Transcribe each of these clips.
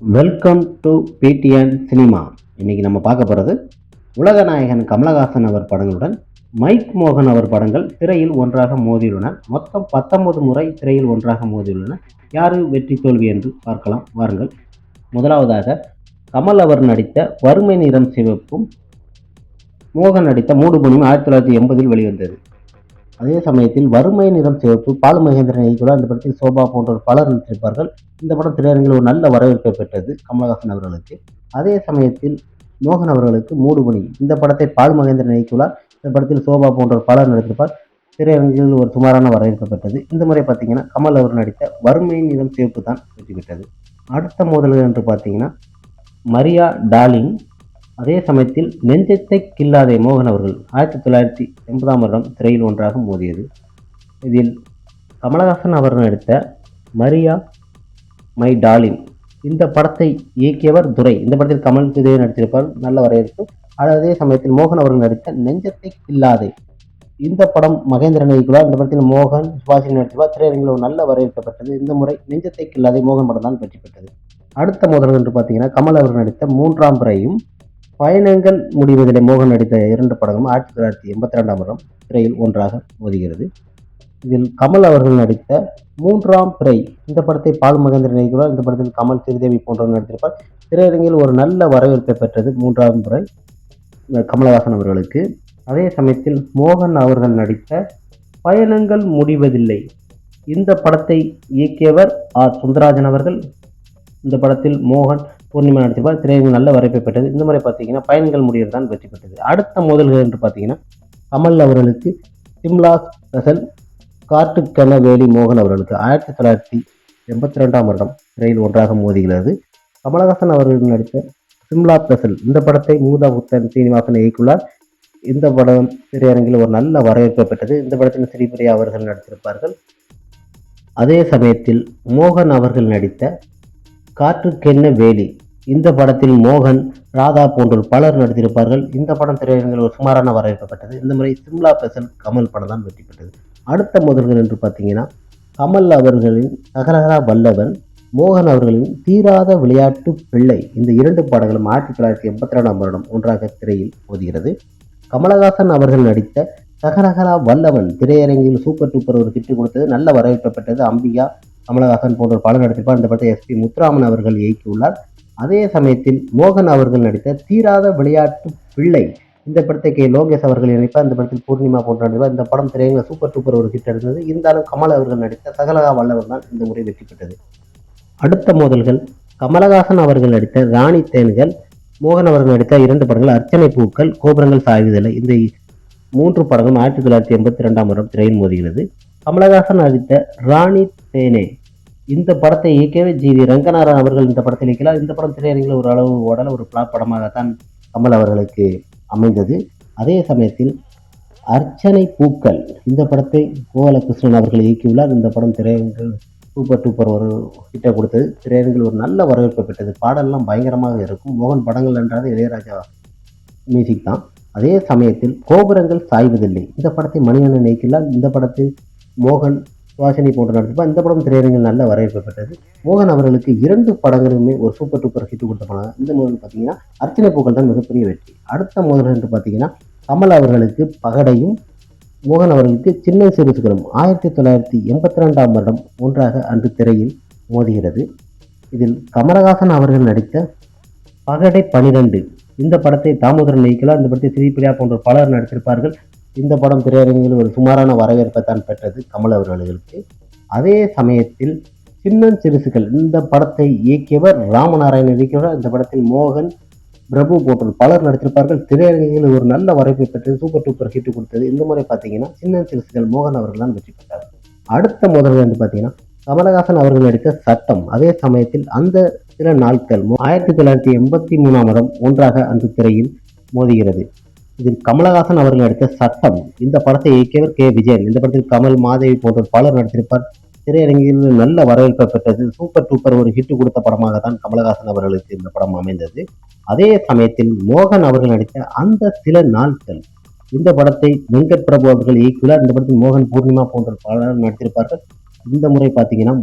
Welcome to PTN cinema இன்னைக்கு நம்ம பார்க்க போகிறது உலகநாயகன் கமலஹாசன் அவர் படங்களுடன் மைக் மோகன் அவர் படங்கள் திரையில் ஒன்றாக மோதியுள்ளன. மொத்தம் பத்தொன்பது முறை திரையில் ஒன்றாக மோதியுள்ளன. யாரு வெற்றி தோல்வி என்று பார்க்கலாம். வாருங்கள். முதலாவதாக கமல் அவர் நடித்த வறுமை நிறம் சிவப்பும் மோகன் நடித்த மூடுபனியும் ஆயிரத்தி தொள்ளாயிரத்தி எண்பதில் வெளிவந்தது. அதே சமயத்தில் வறுமை நிறம் சிவப்பு பாலு மகேந்திரன் இயக்கியுள்ள அந்த படத்தில் சோபா போன்றோர் பலர் நடித்திருப்பார்கள். இந்த படம் திரையரங்கில் ஒரு நல்ல வரவேற்பை பெற்றது கமலஹாசன் அவர்களுக்கு. அதே சமயத்தில் மோகன் அவர்களுக்கு மூடுபணி இந்த படத்தை பால் மகேந்திரன் இயக்கியுள்ளார் இந்த படத்தில் சோபா போன்றோர் பலர் நடித்திருப்பார். திரையரங்கில் ஒரு சுமாரான வரவேற்பு பெற்றது. இந்த முறை பார்த்தீங்கன்னா கமல் அவர் நடித்த வறுமையின் நிறம் சிவப்பு தான் வெற்றி பெற்றது. அடுத்த மோதல்கள் என்று பார்த்தீங்கன்னா மரியா டாலின் அதே சமயத்தில் நெஞ்சத்தை கில்லாதே மோகன் அவர்கள். ஆயிரத்தி தொள்ளாயிரத்தி எண்பதாம் வருடம் திரையில் ஒன்றாக மோதியது. இதில் கமலஹாசன் அவர்கள் நடித்த மரியா மை டாலின் இந்த படத்தை இயக்கியவர் துரை. இந்த படத்தில் கமல் விஜய் நடித்திருப்பார். நல்ல வரவேற்பு. அதே சமயத்தில் மோகன் அவர்கள் நடித்த நெஞ்சத்தை கில்லாதே இந்த படம் மகேந்திரன் இயக்குவார் இந்த படத்தில் மோகன் சுபாஷினி நடித்திருப்பார். திரையரங்கில் ஒரு நல்ல வரவேற்கப்பட்டது இந்த முறை நெஞ்சத்தை கில்லாதே மோகன் படம் தான் வெற்றி பெற்றது. அடுத்த முதல் என்று பார்த்தீங்கன்னா கமல் அவர் நடித்த மூன்றாம் பிறையும் பயணங்கள் முடிவதிலே மோகன் நடித்த இரண்டு படங்களும் ஆயிரத்தி தொள்ளாயிரத்தி எண்பத்தி ரெண்டாம் வருடம் திரையில் ஒன்றாக மோதுகிறது. இதில் கமல் அவர்கள் நடித்த மூன்றாம் பிறை இந்த படத்தை பால் மகேந்திரன் நடிக்கிறார் இந்த படத்தில் கமல் ஸ்ரீதேவி போன்றவர் நடித்திருப்பார். திரையரங்கில் ஒரு நல்ல வரவேற்பை பெற்றது மூன்றாம் பிறை கமலஹாசன் அவர்களுக்கு. அதே சமயத்தில் மோகன் அவர்கள் நடித்த பயணங்கள் முடிவதில்லை. இந்த படத்தை இயக்கியவர் ஆர். சுந்தராஜன் அவர்கள். இந்த படத்தில் மோகன் பூர்ணிமா நடித்திருப்பார் திரையரங்கில் நல்ல வரவேற்பை பெற்றது. இந்த முறை பார்த்தீங்கன்னா பயன்கள் முடியர் தான் வெற்றி பெற்றது. அடுத்த மோதல்கள் என்று பார்த்தீங்கன்னா கமல் அவர்களுக்கு சிம்லா ஸ்பெஷல் காட்டுக்கென வேலி மோகன் அவர்களுக்கு ஆயிரத்தி தொள்ளாயிரத்தி எண்பத்தி ரெண்டாம் வருடம் திரையில் ஒன்றாக மோதுகிறது. கமலஹாசன் அவர்கள் நடித்த சிம்லா ஸ்பெஷல் இந்த படத்தை மூதா புத்தன் சீனிவாசன் இயக்குள்ளார் இந்த படம் திரையரங்கில் ஒரு நல்ல வரவேற்பை பெற்றது. இந்த படத்தில் ஸ்ரீபிரியா அவர்கள் நடித்திருப்பார்கள். அதே சமயத்தில் மோகன் அவர்கள் நடித்த காற்றுக்கென்ன வேலி? இந்த படத்தில் மோகன் ராதா போன்றோர் பலர் நடித்திருப்பார்கள். இந்த படம் திரையரங்கில் ஒரு சுமாரான வரவேற்கப்பட்டது இந்த முறை சிம்லா பெசல் கமல் படம் தான் வெற்றி பெற்றது. அடுத்த முதல்கள் என்று பார்த்தீங்கன்னா கமல் அவர்களின் தகரகரா வல்லவன் மோகன் அவர்களின் தீராத விளையாட்டு பிள்ளை இந்த இரண்டு படங்களும் ஆயிரத்தி தொள்ளாயிரத்தி எண்பத்தி ரெண்டாம் வருடம் ஒன்றாக திரையில் ஓதுகிறது கமலஹாசன் அவர்கள் நடித்த தகரகரா வல்லவன் திரையரங்கில் சூப்பர் டூப்பர் ஒரு ஹிட் கொடுத்தது. நல்ல வரவேற்கப்பட்டது அம்பிகா கமலஹாசன் போன்ற பல நடித்திருப்பார் இந்த படத்தை எஸ்பி முத்துராமன் அவர்கள் இயக்கியுள்ளார். அதே சமயத்தில் மோகன் அவர்கள் நடித்த தீராத விளையாட்டு பிள்ளை. இந்த படத்தை கே. லோகேஷ் அவர்கள் இணைப்பார். இந்த படத்தில் பூர்ணிமா போன்ற நடிப்பார். இந்த படம் திரையங்க சூப்பர் சூப்பர் ஒரு ஹிட் எடுத்தது இருந்தாலும் கமல் அவர்கள் நடித்த சகலகா வல்லவன் தான் இந்த முறை வெற்றி பெற்றது. அடுத்த மோதல்கள் கமலஹாசன் அவர்கள் நடித்த ராணி தேன்கள் மோகன் அவர்கள் நடித்த இரண்டு படங்கள் அர்ச்சனை பூக்கள் கோபுரங்கள் சாய்வதில்லை. இந்த மூன்று படங்களும் ஆயிரத்தி தொள்ளாயிரத்தி எண்பத்தி ரெண்டாம் வருடம் திரையில் மோதுகிறது. கமலஹாசன் நடித்த ராணி தேனே இந்த படத்தை இயக்கவே ஜி வி ரங்கநாதன் அவர்கள் இந்த படத்தில் இயக்கலாம் இந்த படம் திரையரங்கில் ஒரு அளவு ஓடல ஒரு பிளாட் படமாகத்தான் கமல் அவர்களுக்கு அமைந்தது. அதே சமயத்தில் அர்ச்சனை பூக்கள் இந்த படத்தை கோபாலகிருஷ்ணன் அவர்கள் இயக்கியுள்ளார். இந்த படம் திரையரங்கில் சூப்பர் டூப்பர் ஒரு ஹிட்டை கொடுத்தது. திரையரங்கில் ஒரு நல்ல வரவேற்பை பெற்றது. பாடல்லாம் பயங்கரமாக இருக்கும். மோகன் படங்கள் என்றால் இளையராஜா மியூசிக் தான். அதே சமயத்தில் கோபுரங்கள் சாய்வதில்லை. இந்த படத்தை மணிகண்டன் இயக்கியுள்ளார். இந்த படத்தில் மோகன் சுவாசினி போன்ற நடித்திருப்பார் இந்த படம் திரையரங்கில் நல்ல வரவேற்கப்பட்டது மோகன் அவர்களுக்கு இரண்டு படங்களுமே ஒரு சூப்பர் டூப்பர் ஹிட் கொடுத்த படம் இந்த முதல் பார்த்தீங்கன்னா அர்ச்சனை பூக்கள் தான் மிகப்பெரிய வெற்றி. அடுத்த முதல் என்று பார்த்தீங்கன்னா கமல் அவர்களுக்கு பகடையும் மோகன் அவர்களுக்கு சின்ன சிறுசுகளும் ஆயிரத்தி தொள்ளாயிரத்தி எண்பத்தி ரெண்டாம் வருடம் ஒன்றாக அன்று திரையில் மோதுகிறது. இதில் கமலஹாசன் அவர்கள் நடித்த பகடை பனிரெண்டு. இந்த படத்தை தாமோதரன் இயக்கலாம் இந்த படத்தை ஸ்ரீபிரியா போன்ற பலர் நடித்திருப்பார்கள். இந்த படம் திரையரங்கில் ஒரு சுமாரான வரவேற்பை தான் பெற்றது கமல் அவர்களுக்கு அதே சமயத்தில் சின்னன் சிறுசுகள் இந்த படத்தை இயக்கியவர் ராமநாராயணன் இயக்கியவர் இந்த படத்தில் மோகன் பிரபு போன்ற பலர் நடித்திருப்பார்கள் திரையரங்கில் ஒரு நல்ல வரவேற்பை பெற்றது சூப்பர் டூப்பர் ஹிட் கொடுத்தது இந்த முறை பார்த்தீங்கன்னா சின்னன் சிறுசுகள் மோகன் அவர்கள் தான் வெற்றி பெற்றார் அடுத்த முதல்வர் வந்து பார்த்தீங்கன்னா கமலஹாசன் அவர்கள் நடித்த சட்டம் அதே சமயத்தில் அந்த சில நாட்கள் ஆயிரத்தி தொள்ளாயிரத்தி எண்பத்தி மூணாம் வருடம் ஒன்றாக அந்த திரையில் மோதுகிறது இதில் கமலஹாசன் அவர்கள் நடித்த சட்டம் இந்த படத்தை இயக்கியவர் கே. விஜயன். இந்த படத்தில் கமல் மாதவி போன்ற பலர் நடித்திருப்பார். திரையரங்கில் நல்ல வரவேற்பை பெற்றது. சூப்பர் டூப்பர் ஒரு ஹிட் கொடுத்த படமாக தான் கமலஹாசன் அவர்களுக்கு இந்த படம் அமைந்தது. அதே சமயத்தில் மோகன் அவர்கள் நடித்த அந்த சில நாட்கள். இந்த படத்தை வெங்கட் பிரபு அவர்கள் இயக்குகிறார் இந்த படத்தில் மோகன் பூர்ணிமா போன்ற பலர் நடித்திருப்பார்கள். இந்த முறை பார்த்தீங்கன்னா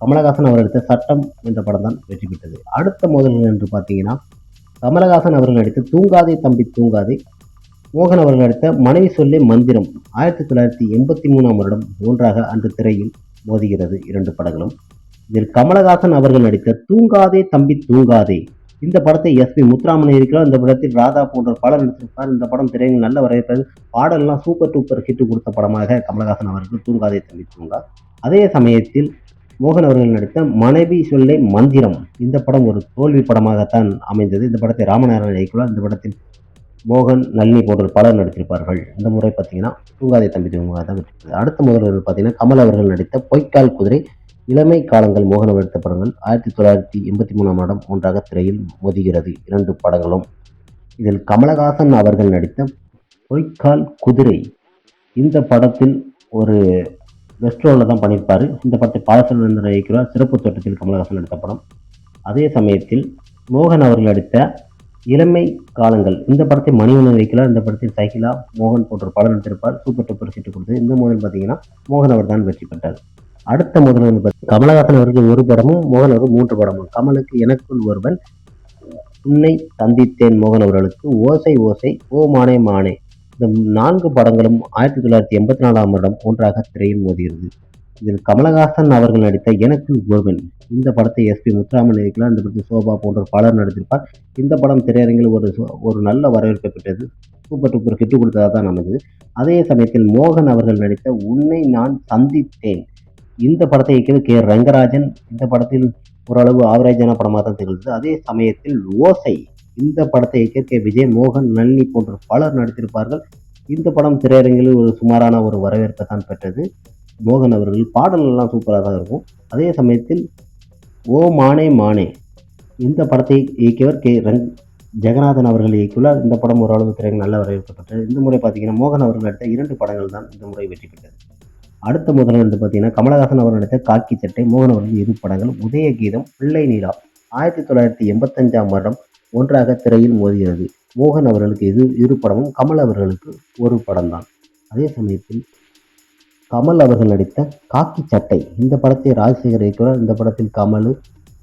கமலஹாசன் அவர் நடித்த சட்டம் என்ற படம் தான் வெற்றி பெற்றது. அடுத்த மோதல்கள் என்று பார்த்தீங்கன்னா கமலஹாசன் அவர்கள் நடித்த தூங்காதே தம்பி தூங்காதே மோகன் அவர்கள் நடித்த மனைவி சொல்லே மந்திரம் ஆயிரத்தி தொள்ளாயிரத்தி எண்பத்தி மூணாம் வருடம் ஒன்றாக அன்று திரையில் மோதுகிறது இரண்டு படங்களும். இதில் கமலஹாசன் அவர்கள் நடித்த தூங்காதே தம்பி தூங்காதே. இந்த படத்தை எஸ் பி முத்துராமன் இருக்கிறார். இந்த படத்தில் ராதா போன்ற பலர் நடித்திருப்பார். இந்த படம் திரையில் நல்ல வரவேற்பது பாடல்லாம் சூப்பர் டூப்பர் ஹிட் கொடுத்த படமாக கமலஹாசன் அவர்கள் தூங்காதே தம்பி தூங்கா அதே சமயத்தில் மோகன் அவர்கள் நடித்த மனைவி சொல்லை மந்திரம். இந்த படம் ஒரு தோல்வி படமாகத்தான் அமைந்தது. இந்த படத்தை ராமநாராயணன் இயக்குவார். இந்த படத்தில் மோகன் நளினி போன்ற பலர் நடித்திருப்பார்கள். இந்த முறை பார்த்தீங்கன்னா தூங்காதே தம்பி தூங்காத தான் வெற்றி அடுத்த முதல்வர் பார்த்தீங்கன்னா கமல் அவர்கள் நடித்த பொய்க்கால் குதிரை இளமை காலங்கள் மோகன் அவர் எடுத்த படங்கள் ஆயிரத்தி தொள்ளாயிரத்தி எண்பத்தி மூணாம் ஆடம் ஒன்றாக திரையில் மோதுகிறது. இரண்டு படங்களும். இதில் கமலஹாசன் அவர்கள் நடித்த பொய்க்கால் குதிரை இந்த படத்தில் ஒரு பெஸ்ட் ரோலில் தான் பண்ணியிருப்பார். இந்த படத்தை பாலசந்திரன் இயக்கிறார் சிறப்பு தோட்டத்தில் கமலஹாசன் நடித்த படம். அதே சமயத்தில் மோகன் அவர்கள் நடித்த இளமை காலங்கள். இந்த படத்தை மணிவண்ணன் வைக்கலாம் இந்த படத்தில் சைக்கிளா மோகன் போன்ற படம் நடித்திருப்பார். சூப்பர் டூப்பர் சீட்டு கொடுத்து இந்த முதல் பார்த்தீங்கன்னா மோகன் அவர் தான் வெற்றி பெற்றார். அடுத்த முதல் வந்து பார்த்தீங்கன்னா கமலஹாசன் அவருக்கு ஒரு படமும் மோகன் அவருக்கு மூன்று படமும். கமலுக்கு எனக்குள் ஒருவன் உன்னை சந்தித்தேன் மோகன் அவர்களுக்கு. ஓசை ஓசை ஓ மானே மானே. இந்த நான்கு படங்களும் ஆயிரத்தி தொள்ளாயிரத்தி எண்பத்தி நாலாம் வருடம் ஒன்றாக திரையில் மோதுகிறது இதில் கமலஹாசன் அவர்கள் நடித்த எனக்கு ஒருவன் இந்த படத்தை எஸ்பி முத்துராமன் இருக்கிறார் இந்த படத்தை சோபா போன்ற பலர் நடித்திருப்பார். இந்த படம் திரையரங்கில் ஒரு ஒரு நல்ல வரவேற்பை பெற்றது. சூப்பர் டூப்பர் ஹிட்டு கொடுத்ததாக தான் அமைந்தது. அதே சமயத்தில் மோகன் அவர்கள் நடித்த உன்னை நான் சந்தித்தேன். இந்த படத்தை இயக்கியது கே. ரங்கராஜன். இந்த படத்தில் ஓரளவு ஆவரேஜான படமாக தான் திகழ்ந்தது. அதே சமயத்தில் ஓசை. இந்த படத்தை இயக்கிய கே. விஜய் மோகன் நளினி போன்ற பலர் நடித்திருப்பார்கள். இந்த படம் திரையரங்கில் ஒரு சுமாரான ஒரு வரவேற்பை தான் பெற்றது. மோகன் அவர்கள் பாடலெல்லாம் சூப்பராக தான் இருக்கும். அதே சமயத்தில் ஓ மானே மானே இந்த படத்தை இயக்கியவர் கே. ரங் ஜெகநாதன் அவர்கள் இயக்கியுள்ளார். இந்த படம் ஓரளவு திரைக்கு நல்ல வரவேற்கப்பட்டது இந்த முறை பார்த்தீங்கன்னா மோகன் அவர்கள் நடித்த இரண்டு படங்கள் தான் இந்த முறை வெற்றி பெற்றது. அடுத்த முதல் வந்து பார்த்தீங்கன்னா கமலஹாசன் அவர் நடித்த காக்கி சட்டை மோகன் அவர்கள் இரு படங்கள் உதய கீதம் பிள்ளை நீலா ஆயிரத்தி தொள்ளாயிரத்தி எண்பத்தஞ்சாம் வருடம் ஒன்றாக திரையில் மோதுகிறது மோகன் அவர்களுக்கு இது இரு படமும் கமல் அவர்களுக்கு ஒரு படம்தான். அதே சமயத்தில் கமல் அவர்கள் நடித்த காக்கி சட்டை. இந்த படத்தை ராஜசேகர் இயக்குகிறார் இந்த படத்தில் கமல்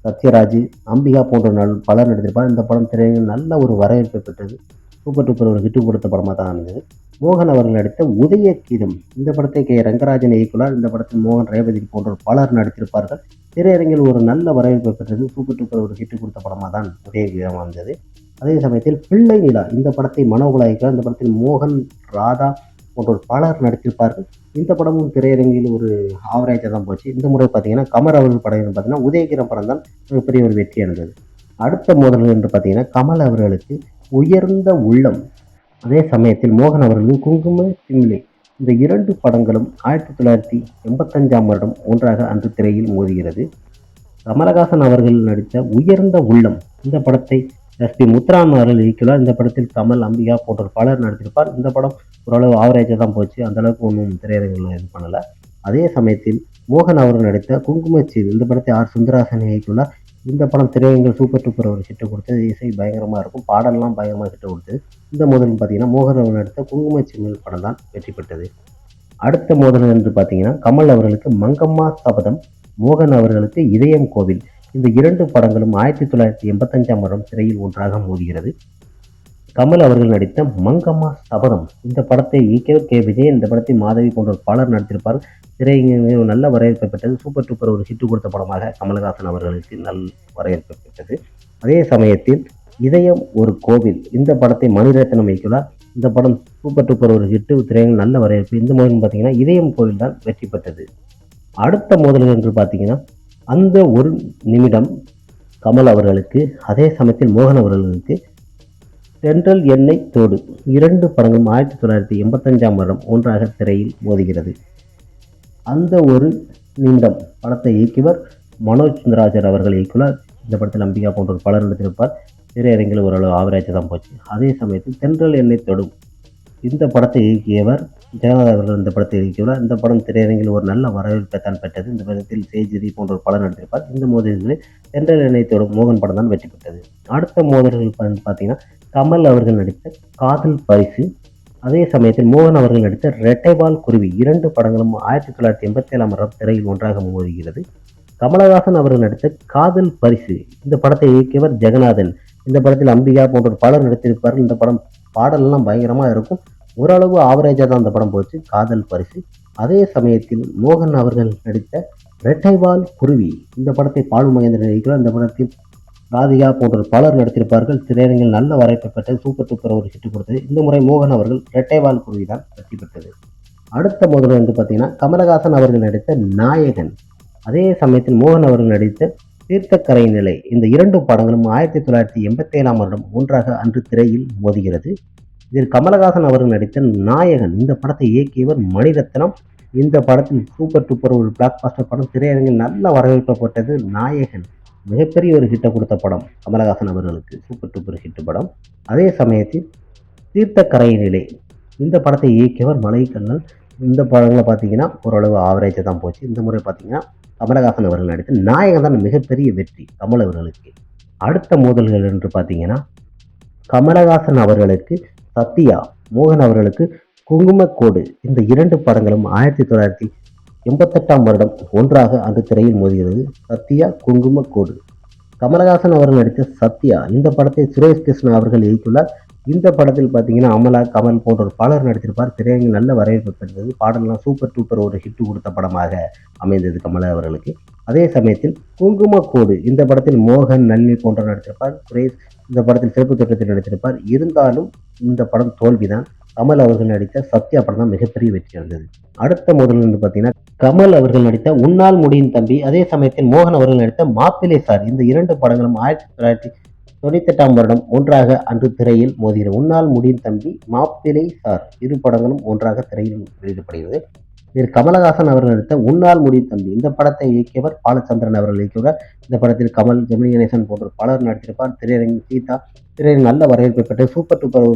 சத்யராஜ் அம்பிகா போன்ற நல் பலர் நடித்திருப்பார். இந்த படம் திரையில் நல்ல ஒரு வரவேற்பை பெற்றது. சூப்பர் டூப்பர் ஒரு ஹிட்டு கொடுத்த படமாக தான் இருந்தது. மோகன் அவர்கள் நடித்த உதய கீதம் இந்த படத்தை கே. ரங்கராஜன் இயக்குனர் இந்த படத்தில் மோகன் ரேவதி போன்ற பலர் நடித்திருப்பார்கள். திரையரங்கில் ஒரு நல்ல வரவேற்பை பெற்றது. சூப்பர் டூப்பர் ஒரு ஹிட்டு கொடுத்த படமாக தான் உதய கீதம் இருந்தது அதே சமயத்தில் பிள்ளை நிலா இந்த படத்தை மனோகுலா இயக்குகிறார் இந்த படத்தில் மோகன் ராதா போன்றோர் பலர் நடித்திருப்பார்கள். இந்த படமும் திரையரங்கில் ஒரு ஆவரேஜாக தான் போச்சு. இந்த முறை பார்த்தீங்கன்னா கமர் அவர்கள் படம் பார்த்தீங்கன்னா உதயகிரம் படம் தான் மிகப்பெரிய ஒரு வெற்றி அடைந்தது. அடுத்த மோதல் என்று பார்த்தீங்கன்னா கமல் அவர்களுக்கு உயர்ந்த உள்ளம். அதே சமயத்தில் மோகன் அவர்களுக்கு குங்கும சிம்லி இந்த இரண்டு படங்களும் ஆயிரத்தி தொள்ளாயிரத்தி எண்பத்தஞ்சாம் வருடம் ஒன்றாக அன்று திரையில் மோதுகிறது. கமலஹாசன் அவர்கள் நடித்த உயர்ந்த உள்ளம். இந்த படத்தை எஸ்பி முத்துராமன் அவர்கள் இயக்கியுள்ளார். இந்த படத்தில் கமல் அம்பிகா போன்ற பலர் நடித்திருப்பார். இந்த படம் ஓரளவு ஆவரேஜாக தான் போச்சு. அந்தளவுக்கு ஒன்றும் திரையரங்கில் இது பண்ணலை. அதே சமயத்தில் மோகன் அவர்கள் நடித்த குங்குமச்சீர் இந்த படத்தை ஆர். சுந்தராசன் இயக்கியுள்ளார். இந்த படம் திரையரங்கில் சூப்பர் டூப்பர் ஒரு ஹிட்டு கொடுத்தது. இசை பயங்கரமாக இருக்கும். பாடல்லாம் பயங்கரமாக ஹிட்டு கொடுத்தது. இந்த மோதலும் பார்த்தீங்கன்னா மோகன் அவர்கள் நடித்த குங்குமச்சிமிழ் படம் தான் வெற்றி பெற்றது. அடுத்த மோதல் என்று பார்த்தீங்கன்னா கமல் அவர்களுக்கு மங்கம்மா சபதம் மோகன் அவர்களுக்கு இதயம் கோவில். இந்த இரண்டு படங்களும் ஆயிரத்தி தொள்ளாயிரத்தி எண்பத்தஞ்சாம் வருடம் திரையில் ஒன்றாக மோதுகிறது. கமல் அவர்கள் நடித்த மங்கம்மா சபதம். இந்த படத்தை இயக்கியவர் கே. விஜய் இந்த படத்தை மாதவி போன்ற பலர் நடித்திருப்பார். திரையரங்கில் நல்ல வரவேற்பை பெற்றது. சூப்பர் டூப்பர் ஒரு ஹிட் கொடுத்த படமாக கமலஹாசன் அவர்களுக்கு நல் வரவேற்பை பெற்றது. அதே சமயத்தில் இதயம் ஒரு கோவில். இந்த படத்தை மணிரத்னம் இயக்குகிறார் இந்த படம் சூப்பர் டூப்பர் ஒரு ஹிட்டு திரையரங்கில் நல்ல வரவேற்பு. இந்த மோதல் பார்த்தீங்கன்னா இதயம் கோவில் தான் வெற்றி பெற்றது. அடுத்த மோதல்கள் என்று பார்த்தீங்கன்னா அந்த ஒரு நிமிடம் கமல் அவர்களுக்கு அதே சமயத்தில் மோகன் அவர்களுக்கு தென்றல் எண்ணெய் தோடு இரண்டு படங்களும் ஆயிரத்தி தொள்ளாயிரத்தி எண்பத்தஞ்சாம் வருடம் ஒன்றாக திரையில் மோதுகிறது. அந்த ஒரு நிமிடம் படத்தை இயக்கியவர் மனோஜ் சுந்தராஜர் அவர்கள் இயக்குவார் இந்த படத்தில் அம்பிகா போன்ற பலர் நடித்திருப்பார். திரையரங்கில் ஓரளவு ஆவரேஜ் தான் போச்சு. அதே சமயத்தில் தென்றல் எண்ணெய் தொடும் இந்த படத்தை இயக்கியவர் ஜெகநாத் அவர்கள் இந்த படத்தை இயக்கியுள்ளார். இந்த படம் திரையரங்கில் ஒரு நல்ல வரவேற்பை தான் பெற்றது. இந்த படத்தில் சேஜிதி போன்ற பலர் நடித்திருப்பார். இந்த மோதல்களில் தென்றல் எண்ணெய் தொடும் மோகன் படம் தான் வெற்றி பெற்றது. அடுத்த மோதல்கள் பார்த்தீங்கன்னா கமல் அவர்கள் நடித்த காதல் பரிசு அதே சமயத்தில் மோகன் அவர்கள் நடித்த ரெட்டைவால் குருவி இரண்டு படங்களும் ஆயிரத்தி தொள்ளாயிரத்தி எண்பத்தி ஏழாம் வருடம் திரையில் ஒன்றாக மோதுகிறது. கமலஹாசன் அவர்கள் நடித்த காதல் பரிசு இந்த படத்தை இயக்கியவர் ஜெகநாதன். இந்த படத்தில் அம்பிகா போன்ற பலர் நடித்திருப்பார்கள். இந்த படம் பாடலெல்லாம் பயங்கரமாக இருக்கும். ஓரளவு ஆவரேஜாக தான் அந்த படம் போச்சு காதல் பரிசு. அதே சமயத்தில் மோகன் அவர்கள் நடித்த ரெட்டைவால் குருவி இந்த படத்தை பாலு மகேந்திரன் நடிக்கிறார் இந்த படத்தில் ராதிகா போன்ற பலர் நடித்திருப்பார்கள். திரையரங்கில் நல்ல வரவேற்பு பெற்றது சூப்பர் டூப்பர் ஒரு ஹிட் கொடுத்தது. இந்த முறை மோகன் அவர்கள் ரெட்டைவால் குருவி தான் வெற்றி பெற்றது. அடுத்த முதல் வந்து பார்த்தீங்கன்னா கமலஹாசன் அவர்கள் நடித்த நாயகன். அதே சமயத்தில் மோகன் அவர்கள் நடித்த தீர்த்தக்கரை நிலை. இந்த இரண்டு படங்களும் ஆயிரத்தி தொள்ளாயிரத்தி எண்பத்தி ஏழாம் வருடம் ஒன்றாக அன்று திரையில் மோதுகிறது. இதில் கமலஹாசன் அவர்கள் நடித்த நாயகன். இந்த படத்தை இயக்கியவர் மணிரத்னம். இந்த படத்தில் சூப்பர் டூப்பர் ஒரு பிளாக் பாஸ்டர் படம் திரையரங்கில் நல்ல வரவேற்கப்பட்டது நாயகன். மிகப்பெரிய ஒரு ஹிட்டை கொடுத்த படம் கமலஹாசன் அவர்களுக்கு சூப்பர் டூப்பர் ஹிட் படம். அதே சமயத்தில் தீர்த்தக்கரை நிலை இந்த படத்தை இயக்கியவர் மலைக்கண்ணன். இந்த படங்களை பார்த்தீங்கன்னா ஓரளவு ஆவரேஜாக தான் போச்சு. இந்த முறை பார்த்தீங்கன்னா கமலஹாசன் அவர்கள் நடித்த நாயகன் தான் மிகப்பெரிய வெற்றி கமல் அவர்களுக்கு. அடுத்த மோதல்கள் என்று பார்த்தீங்கன்னா கமலஹாசன் அவர்களுக்கு சத்யா மோகன் அவர்களுக்கு குங்குமக்கோடு இந்த இரண்டு படங்களும் ஆயிரத்தி தொள்ளாயிரத்தி எண்பத்தெட்டாம் வருடம் ஒன்றாக அந்த திரையில் மோதுகிறது சத்யா குங்குமக்கோடு. கமலஹாசன் அவர்கள் நடித்த சத்யா இந்த படத்தை சுரேஷ் கிருஷ்ணா அவர்கள் இயக்கியுள்ளார் இந்த படத்தில் பார்த்தீங்கன்னா அமலா கமல் போன்ற பலர் நடித்திருப்பார். திரையரங்கில் நல்ல வரவேற்பு பெற்றது. பாடலாம் சூப்பர் டூப்பர் ஒரு ஹிட் கொடுத்த படமாக அமைந்தது கமலா அவர்களுக்கு. அதே சமயத்தில் குங்கும கோடு இந்த படத்தில் மோகன் நல்லி போன்ற நடித்திருப்பார். சுரேஷ் இந்த படத்தில் சிறப்பு திட்டத்தில் நடித்திருப்பார். இருந்தாலும் இந்த படம் தோல்விதான். கமல் அவர்கள் நடித்த சத்யா படம் தான் மிகப்பெரிய வெற்றி அடைந்தது அடுத்த முதல் வந்து பார்த்தீங்கன்னா கமல் அவர்கள் நடித்த உன்னால் முடியும் தம்பி அதே சமயத்தில் மோகன் அவர்கள் நடித்த மாப்பிள்ளை சார் இந்த இரண்டு படங்களும் ஆயிரத்தி தொள்ளாயிரத்தி தொண்ணூத்தெட்டாம் வருடம் ஒன்றாக அன்று திரையில் மோதுகிறது உன்னால் முடியும் தம்பி மாப்பிள்ளை சார் இரு படங்களும் ஒன்றாக திரையில் வெளியிடப்படுகிறது. இதில் கமலஹாசன் அவர்கள் நடித்த உன்னால் முடியும் தம்பி இந்த படத்தை இயக்கியவர் பாலச்சந்திரன் அவர்கள் இயக்கியவர் இந்த படத்தில் கமல் ஜெமினி கணேசன் போன்ற பலர் நடித்திருப்பார். திரையரங்கு சீதா திரையில் நல்ல வரவேற்பு பெற்று சூப்பர் டூப்பர்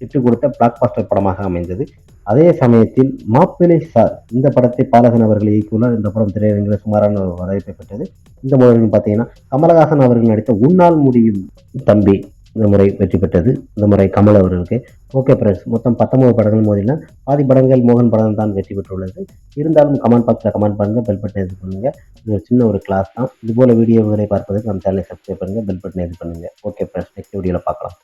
வெற்றி கொடுத்த பிளாக் பாஸ்டர் படமாக அமைந்தது. அதே சமயத்தில் மாப்பிளை சார் இந்த படத்தை பாலகன் அவர்கள் இயக்கியுள்ளார். இந்த படம் திரையரங்கில் சுமாரான வரவேற்பை பெற்றது. இந்த முறையில் பார்த்தீங்கன்னா கமலஹாசன் அவர்கள் நடித்த உன்னால் முடியும் தம்பி இந்த முறை வெற்றி பெற்றது. இந்த முறை கமல் அவர்களுக்கு. ஓகே பிரஸ் மொத்தம் பத்தொன்பது படங்கள் மோதினா பாதி படங்கள் மோகன் படம் தான் வெற்றி பெற்றுள்ளது. இருந்தாலும் கமெண்ட் பாக்ஸில் கமெண்ட் பண்ணுங்கள் பெல் பட்டனை இது பண்ணுங்கள் இது ஒரு சின்ன ஒரு கிளாஸ் தான். இதுபோல் வீடியோகளை பார்ப்பதற்கு நம்ம சேனலை சப்ஸ்கிரைப் பண்ணுங்கள் பெல் பட்டனை இது பண்ணுங்கள் ஓகே பிரஸ் நெக்ஸ்ட் வீடியோவில் பார்க்கலாம்.